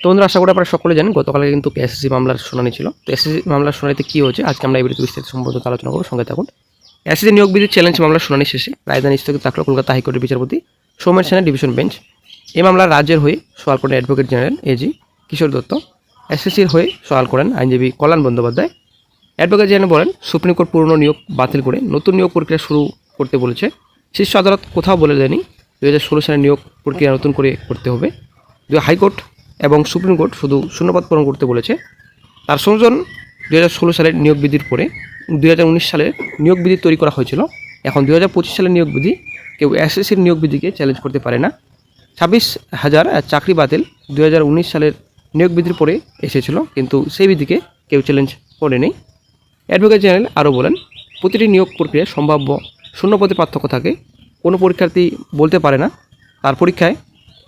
তো বন্ধুরা, আশা করি আপনারা সকলে জানেন গতকালে কিন্তু এসএসসি মামলার শুনানি ছিল। তো এসএসসি মামলার শুনানিতে কী হয়েছে, আজকে আমরা এই ভিডিওতে বিস্তারিত সম্পর্কে আলোচনা করব, সঙ্গে থাকুন। এসএসসি নিয়োগ বিধি চ্যালেঞ্জ মামলার শুনানি শেষে রাজধানী স্থগিত থাকল কলকাতা হাইকোর্টের বিচারপতি সৌমেন সেনের ডিভিশন বেঞ্চ এই মামলার রাজ্যের হয়ে সওয়াল করেন advocate general AG Kishore Dutta, এসএসসির হয়ে সওয়াল করেন আইনজীবী কল্যাণ বন্দ্যোপাধ্যায়। অ্যাডভোকেট জেনারেল বলেন, সুপ্রিম কোর্ট পুরনো নিয়োগ বাতিল করে নতুন নিয়োগ প্রক্রিয়া শুরু করতে বলেছে। শীর্ষ আদালত কোথাও বলে দেয়নি দু হাজার ষোলো সালের নিয়োগ প্রক্রিয়া নতুন করে করতে হবে। হাইকোর্ট এবং সুপ্রিম কোর্ট শুধু শূন্যপদ পূরণ করতে বলেছে। তার সংযোজন দু হাজার ষোলো সালের নিয়োগ বিধির পরে দু হাজার উনিশ সালে নিয়োগ বিধি তৈরি করা হয়েছিল। এখন দু হাজার পঁচিশ সালের নিয়োগ বিধি কেউ এসএসসির নিয়োগ বিধিকে চ্যালেঞ্জ করতে পারে না। ছাব্বিশ হাজার চাকরি বাতিল দু হাজার উনিশ সালের নিয়োগ বিধির পরে এসেছিল, কিন্তু সেই বিধিকে কেউ চ্যালেঞ্জ করেনি। অ্যাডভোকেট জেনারেল আরও বলেন, প্রতিটি নিয়োগ প্রক্রিয়ায় সম্ভাব্য শূন্য পদে পার্থক্য থাকে। কোনো পরীক্ষার্থী বলতে পারে না। তার পরীক্ষায়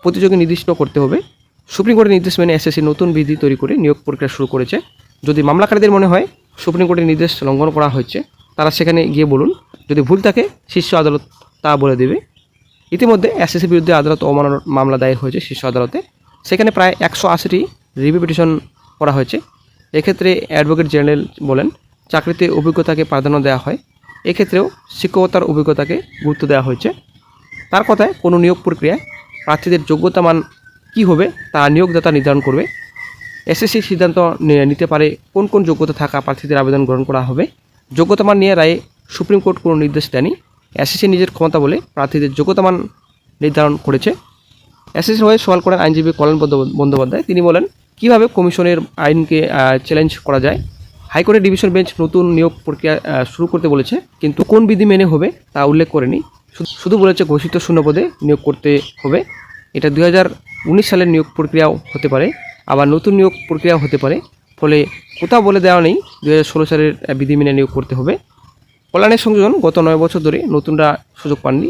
প্রতিযোগী নির্দিষ্ট করতে হবে। সুপ্রিম কোর্টের নির্দেশ মেনে এসএসসি নতুন বিধি তৈরি করে নিয়োগ প্রক্রিয়া শুরু করেছে। যদি মামলাকারীদের মনে হয় সুপ্রিম কোর্টের নির্দেশ লঙ্ঘন করা হচ্ছে তারা সেখানে গিয়ে বলুন, যদি ভুল থাকে শীর্ষ আদালত তা বলে দেবে। ইতিমধ্যে এসএসসির বিরুদ্ধে আদালত অবমাননার মামলা দায়ের হয়েছে শীর্ষ আদালতে। সেখানে প্রায় একশো আশিটি রিভিউ পিটিশন করা হয়েছে। এক্ষেত্রে অ্যাডভোকেট জেনারেল বলেন, চাকরিতে অভিজ্ঞতাকে প্রাধান্য দেওয়া হয়। এক্ষেত্রেও শিক্ষকতার অভিজ্ঞতাকে গুরুত্ব দেওয়া হয়েছে। তার কথায় কোনো নিয়োগ প্রক্রিয়ায় প্রার্থীদের যোগ্যতা মান কী হবে? তা নিয়োগদাতা নির্ধারণ করবে। এসএসসি সিদ্ধান্ত নিতে পারে কোন কোন যোগ্যতা থাকা প্রার্থীদের আবেদন গ্রহণ করা হবে। যোগ্যতা মান নিয়ে রায়ে সুপ্রিম কোর্ট কোনো নির্দেশ দেয়নি। এসএসসি নিজের ক্ষমতা বলে প্রার্থীদের যোগ্যতা মান নির্ধারণ করেছে। এসএসসি হয়ে সওয়াল করেন আইনজীবী কল্যাণ বন্দ্যোপাধ্যায়। তিনি বলেন, কীভাবে কমিশনের আইনকে চ্যালেঞ্জ করা যায়? হাইকোর্টের ডিভিশন বেঞ্চ নতুন নিয়োগ প্রক্রিয়া শুরু করতে বলেছে, কিন্তু কোন বিধি মেনে হবে তা উল্লেখ করেনি। শুধু- শুধু বলেছে ঘোষিত শূন্যপদে নিয়োগ করতে হবে। এটা দু হাজার সালের নিয়োগ প্রক্রিয়াও হতে পারে, আবার নতুন নিয়োগ প্রক্রিয়াও হতে পারে, ফলে কোথাও বলে দেওয়া নেই দু হাজার ষোলো সালের বিধি মেনে নিয়োগ করতে হবে। কল্যাণের সংযোজন গত নয় বছর ধরে নতুনরা সুযোগ পাননি।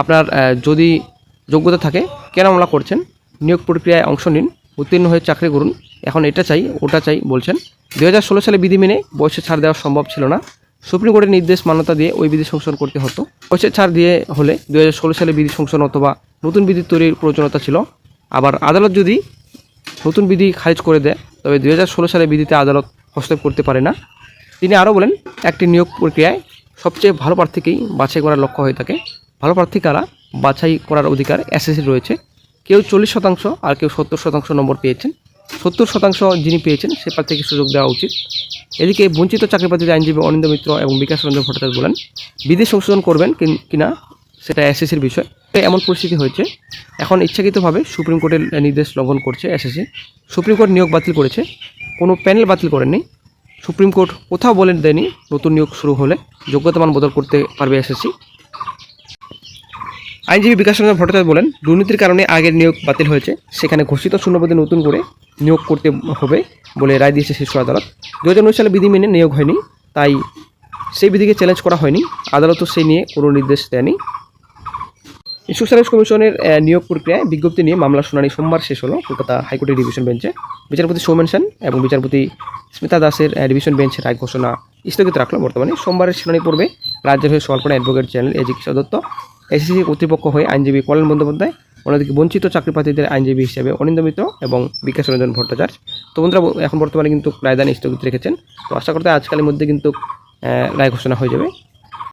আপনার যদি যোগ্যতা থাকে, কেন মামলা করছেন? নিয়োগ প্রক্রিয়ায় অংশ নিন, উত্তীর্ণ হয়ে চাকরি করুন। এখন এটা চাই, ওটা চাই বলছেন। দু হাজার ষোলো সালে বিধি মেনে বয়সে ছাড় দেওয়া সম্ভব ছিল না। সুপ্রিম কোর্টের নির্দেশ মান্যতা দিয়ে ওই বিধি সংশোধন করতে হতো। বয়সের ছাড় দিয়ে হলে দু হাজার ষোলো সালে বিধি সংশোধন অথবা নতুন বিধি তৈরির প্রয়োজনীয়তা ছিল। আবার আদালত যদি নতুন বিধি খারিজ করে দেয়, তবে দু হাজার ষোলো সালে বিধিতে আদালত হস্তক্ষেপ করতে পারে না। তিনি আরও বলেন, একটি নিয়োগ প্রক্রিয়ায় সবচেয়ে ভালো প্রার্থীকেই বাছাই করার লক্ষ্য হয়ে থাকে। ভালো প্রার্থী কারা বাছাই করার অধিকার এসএসসি রয়েছে। কেউ চল্লিশ শতাংশ আর কেউ সত্তর শতাংশ নম্বর পেয়েছেন। সত্তর শতাংশ যিনি পেয়েছেন, সে প্রার্থীকে সুযোগ দেওয়া উচিত। এদিকে বঞ্চিত চাকরিপ্রার্থীদের আইনজীবী অনিন্দ মিত্র এবং বিকাশ রঞ্জন ভট্টাচার্য বলেন, বিধি সংশোধন করবেন কিনা সেটা এসএসসির বিষয়। এমন পরিস্থিতি হয়েছে। এখন ইচ্ছাকৃতভাবে সুপ্রিম কোর্টের নির্দেশ লঙ্ঘন করছে এসএসসি সুপ্রিম কোর্ট নিয়োগ বাতিল করেছে। কোনো প্যানেল বাতিল করেনি সুপ্রিম কোর্ট কোথাও বলে দেয়নি নতুন নিয়োগ শুরু হলে। যোগ্যতা মান বদল করতে পারবে এসএসসি আইনজীবী বিকাশ রঞ্জন ভট্টাচার্য বলেন, দুর্নীতির কারণে আগের নিয়োগ বাতিল হয়েছে। সেখানে ঘোষিত শূন্যপদে নতুন করে নিয়োগ করতে হবে বলে রায় দিয়েছে শীর্ষ আদালত। দু হাজার উনিশ সালে বিধি মেনে নিয়োগ হয়নি, তাই সেই বিধিকে চ্যালেঞ্জ করা হয়নি। আদালতও সেই নিয়ে কোনো নির্দেশ দেয়নি। সার্ভিস কমিশনের নিয়োগ প্রক্রিয়ায় বিজ্ঞপ্তি নিয়ে মামলার শুনানি সোমবার শেষ হলো কলকাতা হাইকোর্টের ডিভিশন বেঞ্চে। বিচারপতি সৌমেন সেন এবং বিচারপতি স্মিতা দাসের ডিভিশন বেঞ্চের রায় ঘোষণা স্থগিত রাখল বর্তমানে। সোমবারের শুনানি পূর্বে রাজ্যের হয়ে সল্পনা advocate channel AG Kishore Dutta. SSC কর্তৃপক্ষ হয়ে আইনজীবী কল্যাণ বন্দ্যোপাধ্যায়, অন্যদিকে বঞ্চিত চাকরিপ্রার্থীদের আইনজীবী হিসেবে অনিন্দ মিত্র এবং বিকাশ রঞ্জন ভট্টাচার্য। তো বন্ধুরা, এখন বর্তমানে কিন্তু রায়দান স্থগিত রেখেছেন। তো আশা করতে আজকালের মধ্যে কিন্তু রায় ঘোষণা হয়ে যাবে।